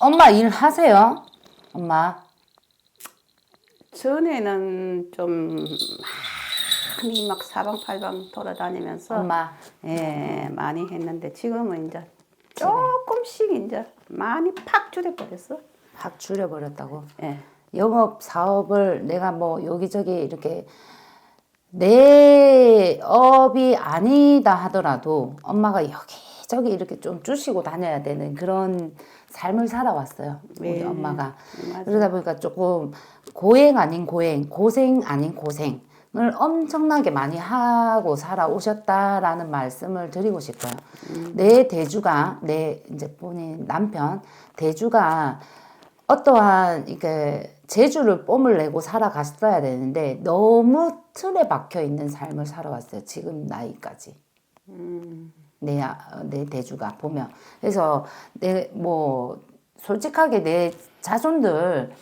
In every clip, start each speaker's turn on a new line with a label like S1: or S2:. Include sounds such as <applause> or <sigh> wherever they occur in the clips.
S1: 엄마 일 하세요? 엄마.
S2: 전에는 좀 많이 막 사방팔방 돌아다니면서
S1: 엄마.
S2: 예 많이 했는데 지금은 이제 조금씩 이제 많이 팍 줄여버렸어.
S1: 확 줄여버렸다고.
S2: 예.
S1: 영업 사업을 내가 뭐 여기저기 이렇게 내 업이 아니다 하더라도 엄마가 여기 저기 이렇게 좀 주시고 다녀야 되는 그런 삶을 살아왔어요. 우리
S2: 네.
S1: 엄마가.
S2: 맞아요.
S1: 그러다 보니까 조금 고행 아닌 고행, 고생 아닌 고생 을 엄청나게 많이 하고 살아오셨다라는 말씀을 드리고 싶어요. 내 대주가, 내 이제 본인 남편, 대주가 어떠한 이게 재주를 뽐을 내고 살아갔어야 되는데 너무 틀에 박혀 있는 삶을 살아왔어요. 지금 나이까지. 내, 아- 내 대주가 보면. 그래서 내, 뭐, 솔직하게 내 자손들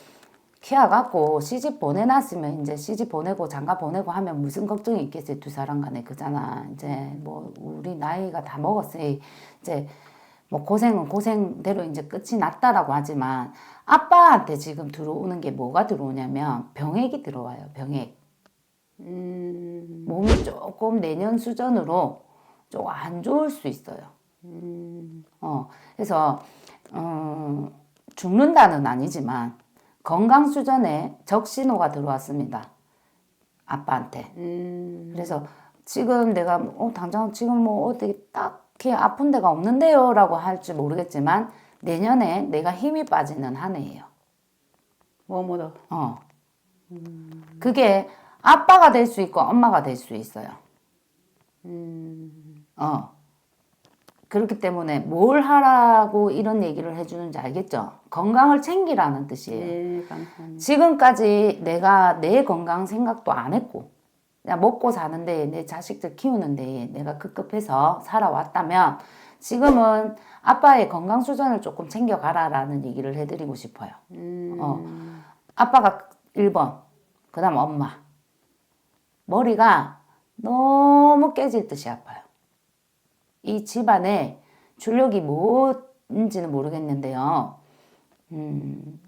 S1: 키워갖고 시집 보내놨으면 이제 시집 보내고 장가 보내고 하면 무슨 걱정이 있겠어요. 두 사람 간에 그잖아. 이제 뭐, 우리 나이가 다 먹었으니 이제 뭐 고생은 고생대로 이제 끝이 났다라고 하지만 아빠한테 지금 들어오는 게 뭐가 들어오냐면 병액이 들어와요. 병액.
S2: 음,
S1: 몸이 조금 내년 수준으로 좀안 좋을 수 있어요. 어, 그래서, 어, 죽는다는 아니지만 건강 수준에 적신호가 들어왔습니다. 아빠한테.
S2: 음,
S1: 그래서 지금 내가 어, 당장 지금 뭐 어디 딱히 아픈 데가 없는데요 라고 할지 모르겠지만 내년에 내가 힘이 빠지는 한 해예요.
S2: 뭐뭐도
S1: 어. 그게 아빠가 될 수 있고 엄마가 될 수 있어요. 어. 그렇기 때문에 뭘 하라고 이런 얘기를 해주는지 알겠죠? 건강을 챙기라는 뜻이에요.
S2: 예, 감사합니다.
S1: 지금까지 내가 내 건강 생각도 안 했고, 그냥 먹고 사는데 내 자식들 키우는데 내가 급급해서 살아왔다면 지금은 아빠의 건강 수준을 조금 챙겨가라라는 얘기를 해드리고 싶어요. 어. 아빠가 1번, 그 다음 엄마. 머리가 너무 깨질 듯이 아파요. 이 집안에 줄력이 뭔지는 모르겠는데요. 음,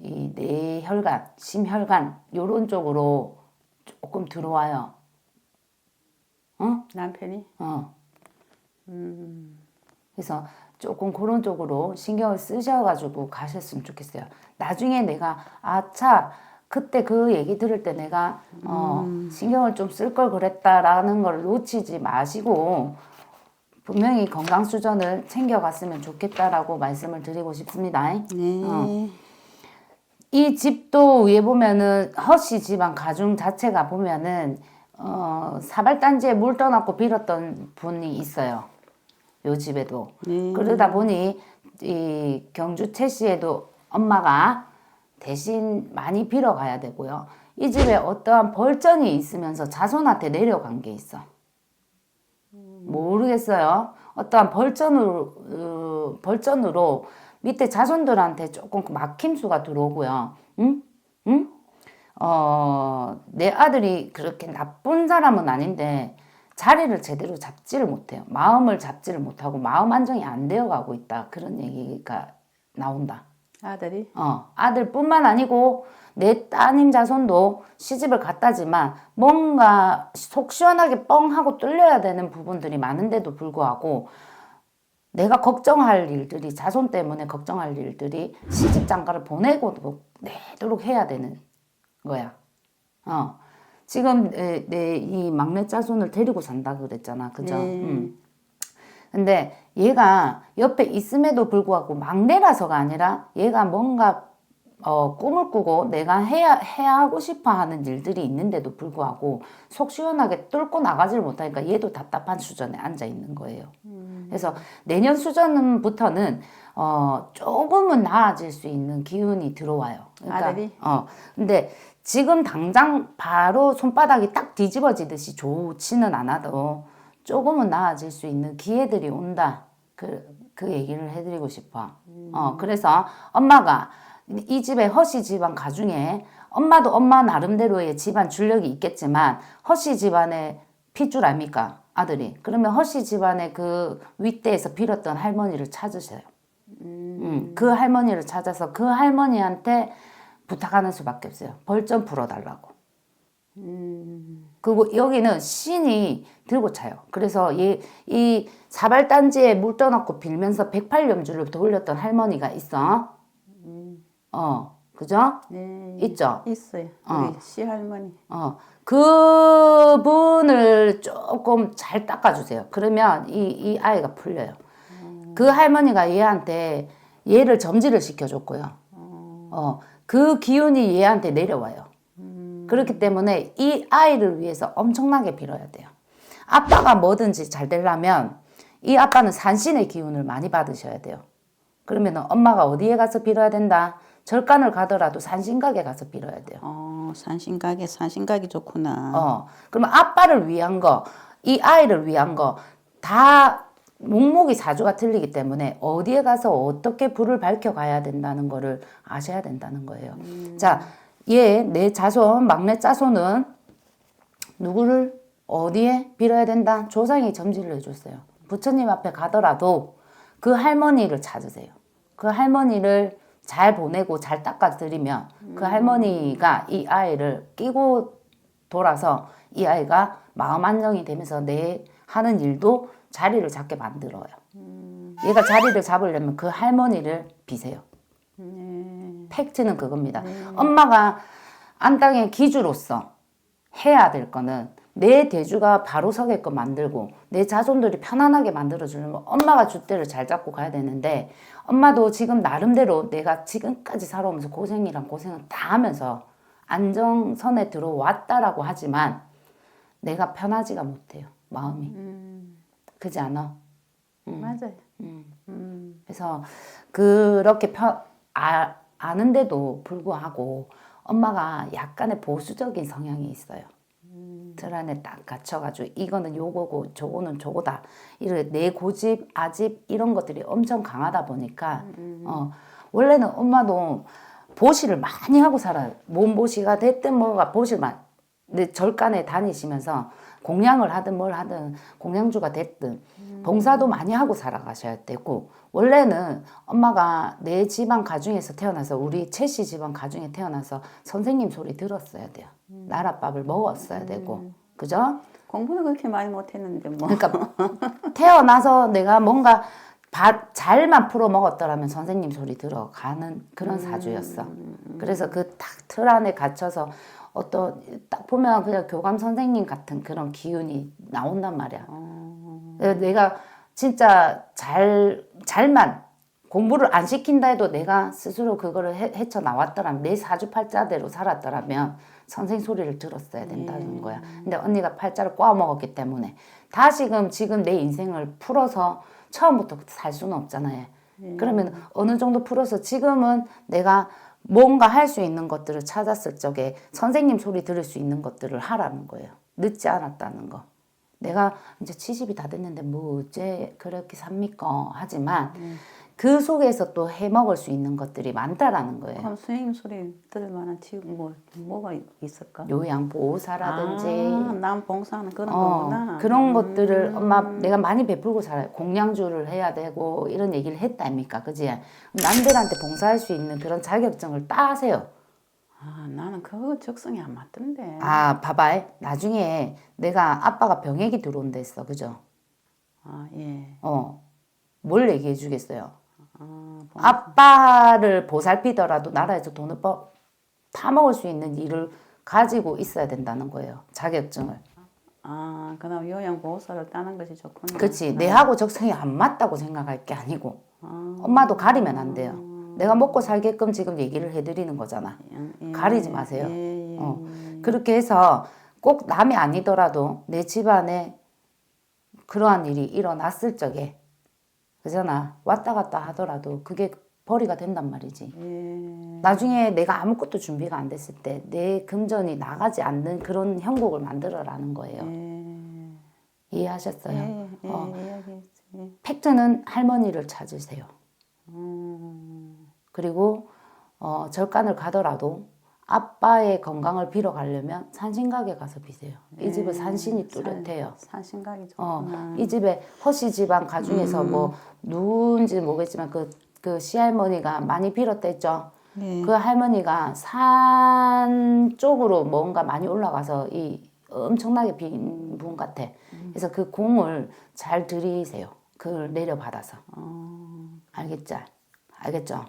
S1: 이 뇌혈관, 심혈관, 요런 쪽으로 조금 들어와요. 어?
S2: 남편이
S1: 어. 그래서 조금 그런 쪽으로 신경을 쓰셔가지고 가셨으면 좋겠어요. 나중에 내가 아차 그때 그 얘기 들을 때 내가 어, 신경을 좀 쓸 걸 그랬다라는 걸 놓치지 마시고 분명히 건강 수준을 챙겨갔으면 좋겠다라고 말씀을 드리고 싶습니다.
S2: 네.
S1: 어. 이 집도 위에 보면은 허씨 집안 가중 자체가 보면은 어, 사발단지에 물 떠났고 빌었던 분이 있어요. 요 집에도.
S2: 네.
S1: 그러다 보니 이 경주 채씨에도 엄마가 대신 많이 빌어가야 되고요. 이 집에 어떠한 벌전이 있으면서 자손한테 내려간 게 있어. 모르겠어요. 어떠한 벌전으로 어, 벌전으로 밑에 자손들한테 조금 그 막힘수가 들어오고요. 응? 응? 어, 내 아들이 그렇게 나쁜 사람은 아닌데 자리를 제대로 잡지를 못해요. 마음을 잡지를 못하고 마음 안정이 안 되어 가고 있다. 그런 얘기가 나온다.
S2: 아들이
S1: 어, 아들뿐만 아니고 내 따님 자손도 시집을 갔다지만 뭔가 속 시원하게 뻥 하고 뚫려야 되는 부분들이 많은데도 불구하고 내가 걱정할 일들이 자손 때문에 걱정할 일들이 시집 장가를 보내고도 내도록 해야 되는 거야. 어. 지금 내이 막내 자손을 데리고 산다 그랬잖아. 그죠?
S2: 네.
S1: 음. 근데 얘가 옆에 있음에도 불구하고 막내라서가 아니라 얘가 뭔가 어, 꿈을 꾸고 내가 해야, 해야 하고 싶어 하는 일들이 있는데도 불구하고 속 시원하게 뚫고 나가지를 못하니까 얘도 답답한 수준에 앉아 있는 거예요. 그래서 내년 수준부터는 어, 조금은 나아질 수 있는 기운이 들어와요. 그러니까,
S2: 아들이?
S1: 어, 근데 지금 당장 바로 손바닥이 딱 뒤집어지듯이 좋지는 않아도 조금은 나아질 수 있는 기회들이 온다. 그, 그 얘기를 해드리고 싶어. 어, 그래서 엄마가 이 집에 허씨 집안 가중에 엄마도 엄마 나름대로의 집안 줄력이 있겠지만 허씨 집안의 핏줄 아닙니까? 아들이. 그러면 허씨 집안의 그 윗대에서 빌었던 할머니를 찾으세요. 음, 그 할머니를 찾아서 그 할머니한테 부탁하는 수밖에 없어요. 벌 좀 풀어달라고. 그리고 여기는 신이 들고 차요. 그래서 이, 이 사발단지에 물 떠넣고 빌면서 108염주를 돌렸던 할머니가 있어. 어, 그죠?
S2: 네.
S1: 있죠?
S2: 있어요.
S1: 어.
S2: 우리 시할머니.
S1: 어, 그분을 조금 잘 닦아주세요. 그러면 이, 이 아이가 풀려요. 그 할머니가 얘한테 얘를 점지를 시켜줬고요. 어, 그 기운이 얘한테 내려와요. 그렇기 때문에 이 아이를 위해서 엄청나게 빌어야 돼요. 아빠가 뭐든지 잘 되려면 이 아빠는 산신의 기운을 많이 받으셔야 돼요. 그러면 엄마가 어디에 가서 빌어야 된다? 절간을 가더라도 산신각에 가서 빌어야 돼요.
S2: 어, 산신각에 산신각이 좋구나.
S1: 어, 그러면 아빠를 위한 거, 이 아이를 위한 거, 다 목목이 사주가 틀리기 때문에 어디에 가서 어떻게 불을 밝혀 가야 된다는 거를 아셔야 된다는 거예요. 자, 얘, 내 자손, 막내 자손은 누구를 어디에 빌어야 된다? 조상이 점지를 해줬어요. 부처님 앞에 가더라도 그 할머니를 찾으세요. 그 할머니를 잘 보내고 잘 닦아드리면 그 할머니가 이 아이를 끼고 돌아서 이 아이가 마음 안정이 되면서 내 하는 일도 자리를 잡게 만들어요. 얘가 자리를 잡으려면 그 할머니를 비세요. 팩트는 그겁니다. 엄마가 안땅의 기주로서 해야 될 거는 내 대주가 바로 서게끔 만들고 내 자손들이 편안하게 만들어주려면 엄마가 줏대를 잘 잡고 가야 되는데 엄마도 지금 나름대로 내가 지금까지 살아오면서 고생이랑 고생을 다 하면서 안정선에 들어왔다라고 하지만 내가 편하지가 못해요 마음이 그지 않아?
S2: 맞아요.
S1: 그래서 그렇게 편, 아, 아는데도 불구하고 엄마가 약간의 보수적인 성향이 있어요. 틀 안에 딱 갇혀가지고 이거는 요거고 저거는 저거다. 이렇게 내 고집, 아집 이런 것들이 엄청 강하다 보니까 어, 원래는 엄마도 보시를 많이 하고 살아요. 몸보시가 됐든 뭐가 보시만 절간에 다니시면서 공양을 하든 뭘 하든 공양주가 됐든 봉사도 많이 하고 살아가셔야 되고 원래는 엄마가 내 집안 가중에서 태어나서 우리 채씨 집안 가중에 태어나서 선생님 소리 들었어야 돼요. 나랏밥을 먹었어야 되고 그죠?
S2: 공부는 그렇게 많이 못했는데 뭐.
S1: 그러니까 태어나서 내가 뭔가 밥 잘만 풀어 먹었더라면 선생님 소리 들어가는 그런 사주였어. 그래서 그딱틀 안에 갇혀서 어떤 딱 보면 그냥 교감 선생님 같은 그런 기운이 나온단 말이야. 그래서 내가 진짜 잘 잘만 공부를 안 시킨다 해도 내가 스스로 그거를 해, 헤쳐 나왔더라면 내 사주팔자대로 살았더라면 선생 소리를 들었어야 된다는 거야. 근데 언니가 팔자를 꼬아 먹었기 때문에 다시금 지금 내 인생을 풀어서 처음부터 살 수는 없잖아요. 그러면 어느 정도 풀어서 지금은 내가 뭔가 할 수 있는 것들을 찾았을 적에 선생님 소리 들을 수 있는 것들을 하라는 거예요. 늦지 않았다는 거. 내가 이제 70이 다 됐는데 뭐 어째 그렇게 삽니까? 하지만 그 속에서 또 해먹을 수 있는 것들이 많다라는 거예요.
S2: 그럼 선생님 소리 들을 만한 지금 뭐 뭐가 있을까?
S1: 요양보호사라든지
S2: 아, 남 봉사하는 그런
S1: 어,
S2: 거구나.
S1: 그런 것들을 엄마 내가 많이 베풀고 살아요. 공양주를 해야 되고 이런 얘기를 했다 아닙니까? 그지? 남들한테 봉사할 수 있는 그런 자격증을 따세요.
S2: 아, 나는 그거 적성이 안 맞던데.
S1: 아, 봐봐. 나중에 내가 아빠가 병액이 들어온다 했어. 그죠?
S2: 아, 예.
S1: 어. 뭘 얘기해 주겠어요?
S2: 아, 봉-
S1: 아빠를 보살피더라도 나라에서 돈을 버, 파먹을 수 있는 일을 가지고 있어야 된다는 거예요. 자격증을.
S2: 아, 그다음 요양 보호사를 따는 것이 좋구나.
S1: 그렇지. 내하고 적성이 안 맞다고 생각할 게 아니고
S2: 아,
S1: 엄마도 가리면 안 돼요. 내가 먹고 살게끔 지금 얘기를 해드리는 거잖아.
S2: 예,
S1: 가리지 마세요.
S2: 예, 예.
S1: 어. 그렇게 해서 꼭 남이 아니더라도 내 집안에 그러한 일이 일어났을 적에 그잖아. 왔다 갔다 하더라도 그게 벌이가 된단 말이지.
S2: 예.
S1: 나중에 내가 아무것도 준비가 안 됐을 때 내 금전이 나가지 않는 그런 형국을 만들어라는 거예요.
S2: 예.
S1: 이해하셨어요?
S2: 예, 예,
S1: 어.
S2: 이야기했지. 예.
S1: 팩트는 할머니를 찾으세요.
S2: 음,
S1: 그리고 어, 절간을 가더라도 아빠의 건강을 빌어 가려면 산신각에 가서 비세요. 이 집은 산신이 뚜렷해요.
S2: 산신각이
S1: 어. 이 집에 허씨 집안 가중에서 뭐 누군지 모르겠지만 그 그 시할머니가 많이 빌었댔죠.
S2: 네.
S1: 그 할머니가 산 쪽으로 뭔가 많이 올라가서 이 엄청나게 빈 분 같아. 그래서 그 공을 잘 들이세요. 그걸 내려받아서. 알겠죠? 알겠죠?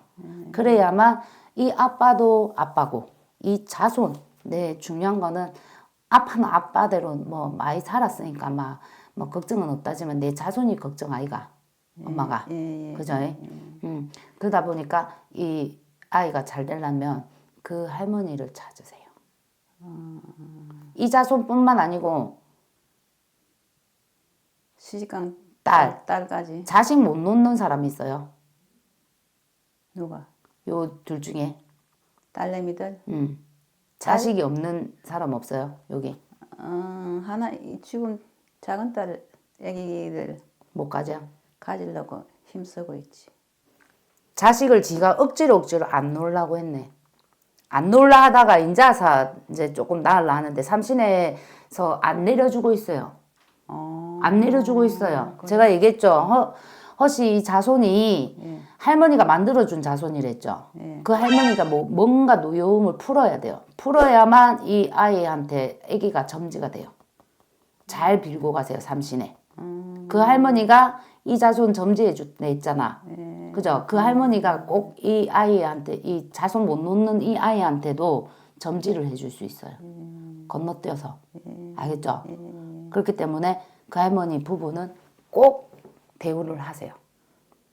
S1: 그래야만 이 아빠도 아빠고 이 자손 네 중요한 거는 아빠는 아빠대로 뭐 많이 살았으니까 막 뭐 걱정은 없다지만 내 자손이 걱정 아이가 엄마가
S2: 예, 예.
S1: 그죠? 음. 그러다 보니까 이 아이가 잘 되려면 그 할머니를 찾으세요. 이 자손뿐만 아니고
S2: 시집간
S1: 딸.
S2: 딸까지
S1: 자식 못 놓는 사람이 있어요.
S2: 누가
S1: 요 둘 중에
S2: 딸내미들
S1: 음. 자식이 없는 사람 없어요. 여기
S2: 어, 하나 이 지금 작은 딸 애기를
S1: 못 가죠.
S2: 가지려고 힘쓰고 있지.
S1: 자식을 지가 억지로 억지로 안 놓으려고 했네. 안 놓으려 하다가 인자사 이제 조금 나으려 하는데 삼신에서 안 내려주고 있어요.
S2: 어,
S1: 안 내려주고 있어요. 제가 얘기했죠. 허, 허시 이 자손이
S2: 예.
S1: 할머니가 만들어준 자손이랬죠.
S2: 예.
S1: 그 할머니가 뭐 뭔가 노여움을 풀어야 돼요. 풀어야만 이 아이한테 아기가 점지가 돼요. 잘 빌고 가세요 삼신에. 그 할머니가 이 자손 점지해 줬네 했잖아.
S2: 예.
S1: 그죠? 그 할머니가 꼭 이 아이한테 이 자손 못 놓는 이 아이한테도 점지를 해줄 수 있어요. 건너뛰어서 알겠죠? 그렇기 때문에 그 할머니 부부는 꼭 대우를 하세요.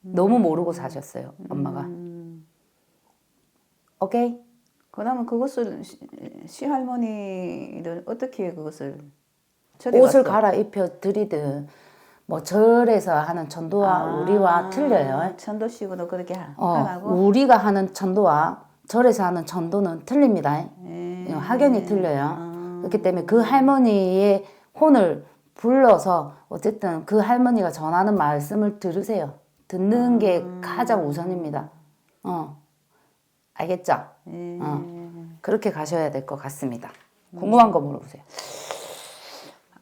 S1: 너무 모르고 사셨어요, 엄마가. 오케이?
S2: 그러면 그것을 시, 시할머니를 어떻게 그것을
S1: 옷을? 갈아입혀 드리든 뭐 절에서 하는 천도와
S2: 아,
S1: 우리와 틀려요.
S2: 천도식으로 그렇게 하-
S1: 어,
S2: 하라고.
S1: 우리가 하는 천도와 절에서 하는 천도는 틀립니다.
S2: 예.
S1: 확연히 틀려요. 그렇기 때문에 그 할머니의 혼을 불러서 어쨌든 그 할머니가 전하는 말씀을 들으세요. 듣는 게 가장 우선입니다. 어, 알겠죠?
S2: 예.
S1: 어, 그렇게 가셔야 될 것 같습니다. 궁금한 거 물어보세요.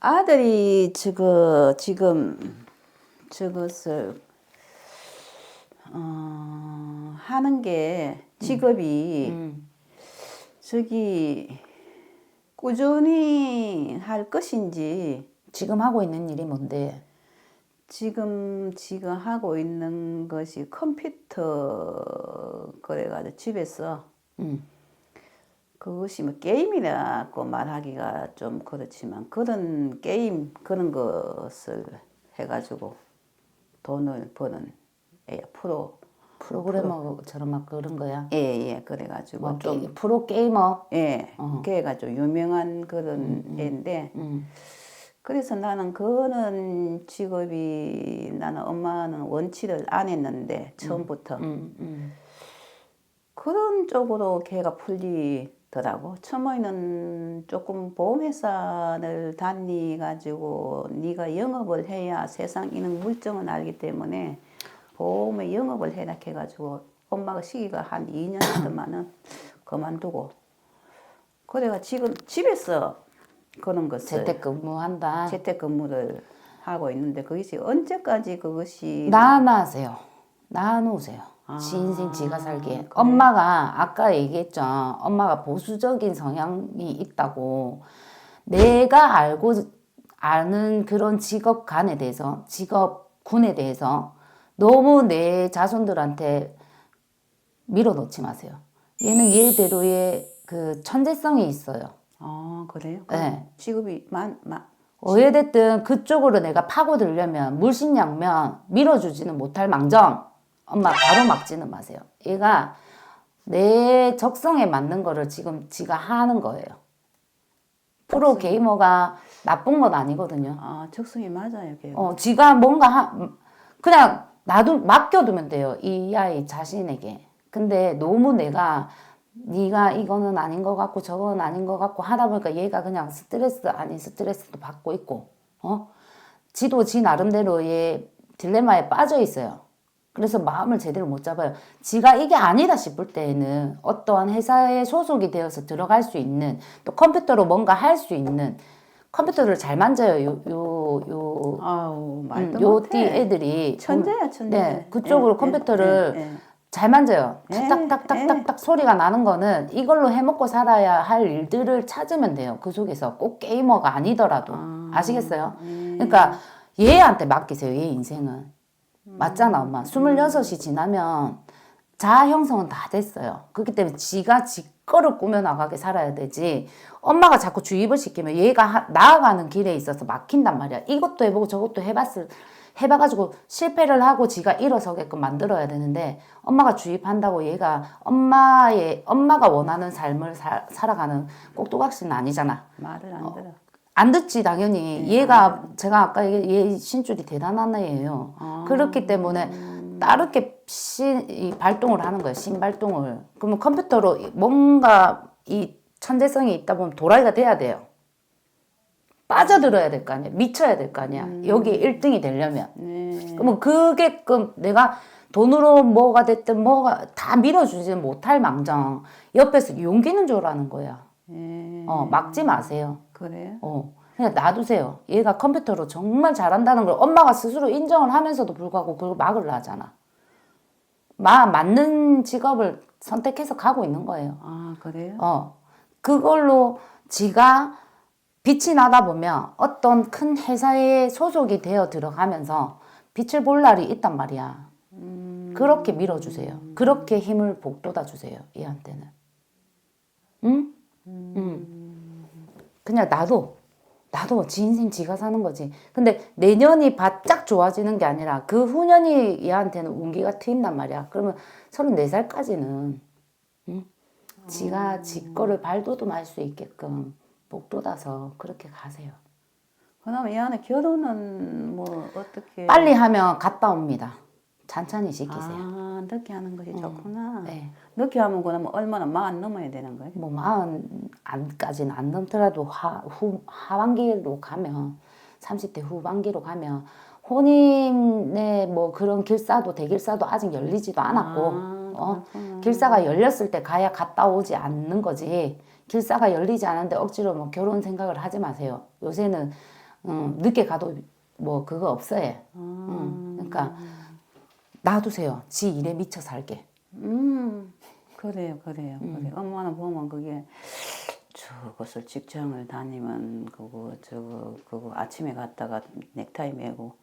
S2: 아들이 저거 지금 저것을 어, 하는 게 직업이
S1: 음,
S2: 저기 꾸준히 할 것인지
S1: 지금 하고 있는 일이 뭔데?
S2: 지금 지금 하고 있는 것이 컴퓨터 그래가지고 집에서
S1: 음,
S2: 그것이 뭐 게임이라고 말하기가 좀 그렇지만 그런 게임 그런 것을 해가지고 돈을 버는 예, 프로
S1: 프로그래머처럼 막 그런 거야.
S2: 예예 그래가지고
S1: 뭐
S2: 좀
S1: 게, 프로 게이머.
S2: 예,
S1: 어.
S2: 걔가 좀 유명한 그런 애인데
S1: 음,
S2: 그래서 나는 그런 직업이 나는 엄마는 원치를 안 했는데 처음부터
S1: 음, 음.
S2: 그런 쪽으로 걔가 풀리 더라고. 처음에는 조금 보험회사를 다니가지고 네가 영업을 해야 세상 이는 물정을 알기 때문에 보험에 영업을 해라 해가지고 엄마가 시기가 한 2년 동안은 <clears throat> 그만두고 그래가 지금 집에서 그런 것을
S1: 재택근무한다.
S2: 재택근무를 하고 있는데 그것이 언제까지 그것이
S1: 나눠세요. 나누세요.
S2: 아,
S1: 지 인생 지가 살기에.
S2: 그래.
S1: 엄마가 아까 얘기했죠. 엄마가 보수적인 성향이 있다고. 내가 알고 아는 그런 직업관에 대해서 직업 군에 대해서 너무 내 자손들한테 밀어놓지 마세요. 얘는 얘대로의 그 천재성이 있어요.
S2: 아 그래요?
S1: 네.
S2: 직업이 많, 많
S1: 어찌됐든 그쪽으로 내가 파고들려면 물신양면 밀어주지는 못할 망정 엄마 가로막지는 마세요. 얘가 내 적성에 맞는 거를 지금 지가 하는 거예요. 프로 게이머가 나쁜 건 아니거든요.
S2: 아, 적성이 맞아요, 걔가.
S1: 어, 지가 뭔가 하, 그냥 놔두 맡겨두면 돼요. 이 아이 자신에게. 근데 너무 내가 네가 이거는 아닌 것 같고 저건 아닌 것 같고 하다 보니까 얘가 그냥 스트레스 아닌 스트레스도 받고 있고, 어? 지도 지 나름대로의 딜레마에 빠져 있어요. 그래서 마음을 제대로 못 잡아요. 지가 이게 아니다 싶을 때에는 어떠한 회사에 소속이 되어서 들어갈 수 있는 또 컴퓨터로 뭔가 할 수 있는 컴퓨터를 잘 만져요. 요 요 요
S2: 아우 말도
S1: 음, 요띠
S2: 못해.
S1: 애들이
S2: 천재야 천재.
S1: 네, 그쪽으로
S2: 예,
S1: 컴퓨터를
S2: 예, 예, 예.
S1: 잘 만져요.
S2: 예,
S1: 딱딱딱딱딱 소리가 나는 거는 이걸로 해먹고 살아야 할 일들을 찾으면 돼요. 그 속에서 꼭 게이머가 아니더라도 아, 시겠어요
S2: 예.
S1: 그러니까 얘한테 맡기세요. 얘 인생은 맞잖아, 엄마. 스물여섯이 지나면 자아 형성은 다 됐어요. 그렇기 때문에 지가 지 거를 꾸며 나가게 살아야 되지. 엄마가 자꾸 주입을 시키면 얘가 하- 나아가는 길에 있어서 막힌단 말이야. 이것도 해보고 저것도 해봤을 해봐가지고 실패를 하고 지가 일어서게끔 만들어야 되는데 엄마가 주입한다고 얘가 엄마의 엄마가 원하는 삶을 살- 살아가는 꼭두각시는 아니잖아.
S2: 말을 안 들어.
S1: 안 듣지 당연히 얘가 제가 아까 얘기 얘 신줄이 대단한 애예요. 그렇기 때문에 따르게 신, 이 발동을 하는 거예요. 신발동을. 그러면 컴퓨터로 뭔가 이 천재성이 있다 보면 도라이가 돼야 돼요. 빠져들어야 될 거 아니야. 미쳐야 될 거 아니야. 여기 1등이 되려면.
S2: 네.
S1: 그러면 그게끔 내가 돈으로 뭐가 됐든 뭐가 다 밀어주지 못할 망정 옆에서 용기는 줘라는 거야.
S2: 예.
S1: 어, 막지 마세요.
S2: 그래요?
S1: 어, 그냥 놔두세요. 얘가 컴퓨터로 정말 잘한다는 걸 엄마가 스스로 인정을 하면서도 불구하고 그걸 막으려 하잖아. 마, 맞는 직업을 선택해서 가고 있는 거예요.
S2: 아 그래요?
S1: 어, 그걸로 지가 빛이 나다 보면 어떤 큰 회사에 소속이 되어 들어가면서 빛을 볼 날이 있단 말이야. 그렇게 밀어주세요. 그렇게 힘을 복돋아 주세요. 얘한테는. 응? 응. 그냥 나도 나도 지 인생 지가 사는 거지. 근데 내년이 바짝 좋아지는 게 아니라 그 후년이 얘한테는 운기가 트인단 말이야. 그러면 34살까지는 응? 지가 지 거를 발돋움할 수 있게끔 복돋아서 그렇게 가세요.
S2: 그러면 이 안에 결혼은 뭐 어떻게?
S1: 빨리 하면 갔다 옵니다. 찬찬히 시키세요.
S2: 아 늦게 하는 것이 좋구나.
S1: 네.
S2: 늦게 하면 그러면 얼마나 마흔 넘어야 되는 거예요?
S1: 뭐 마흔 안까지는 안 넘더라도 하, 후, 하반기로 가면 30대 후반기로 가면 혼인의 뭐 그런 길사도 대길사도 아직 열리지도 않았고
S2: 아,
S1: 어. 길사가 열렸을 때 가야 갔다 오지 않는 거지 길사가 열리지 않은데 억지로 뭐 결혼 생각을 하지 마세요 요새는 음, 늦게 가도 뭐 그거 없어요 음, 그러니까 놔두세요 지 일에 미쳐 살게
S2: 음 그래요 그래요
S1: 음.
S2: 그래. 엄마는 보면 그게 저것을 직장을 다니면 그거 저거 그거 아침에 갔다가 넥타이 매고.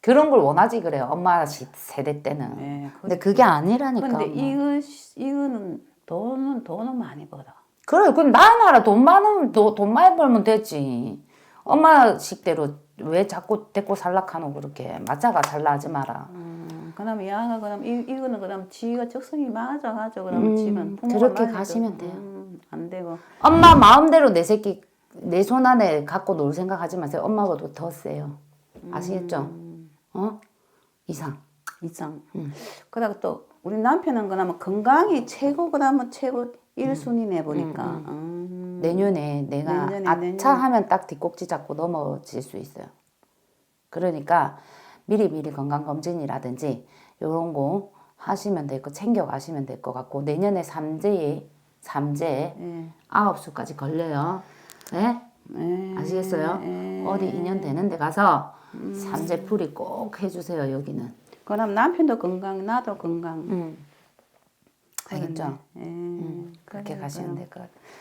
S1: 그런 걸 원하지 그래요 엄마 시- 세대 때는
S2: 네, 그-
S1: 근데 그게 아니라니까
S2: 근데. 이거 이거는 돈은 돈은 많이 벌어.
S1: 그래, 그 나나라 돈 많으면 돈, 돈 많이 벌면 되지. 엄마 식대로 왜 자꾸 데리고 살락하노 그렇게 맞자가 살라하지 마라.
S2: 음, 그다음 야가 그다음 이 이거는 그다음 지가 적성이 맞아가지고 그다음
S1: 음,
S2: 지금
S1: 그렇게 가시면 돼요.
S2: 음, 안 되고
S1: 엄마 마음대로 내 새끼 내 손 안에 갖고 놀 생각하지 마세요. 엄마보다 더 세요. 아시겠죠? 어? 이상.
S2: 이상.
S1: 음.
S2: 그다음 또 우리 남편은 그나마 건강이 최고 그다음은 최고 1순위네 보니까. 음.
S1: 내년에 내가
S2: 내년에,
S1: 아차
S2: 내년에.
S1: 하면 딱 뒷꼭지 잡고 넘어질 수 있어요. 그러니까 미리 미리 건강 검진이라든지 요런 거 하시면 될 거 챙겨 가시면 될 것 같고 내년에 삼재에 삼재
S2: 예.
S1: 아홉 수까지 걸려요. 네?
S2: 예.
S1: 아시겠어요?
S2: 예.
S1: 어디 인연 되는 데 가서 삼재풀이 꼭 해주세요 여기는.
S2: 그다음 남편도 건강, 나도 건강.
S1: 음. 알겠죠?
S2: 예.
S1: 음, 그렇게 가시면
S2: 그럼.
S1: 될것 같아요.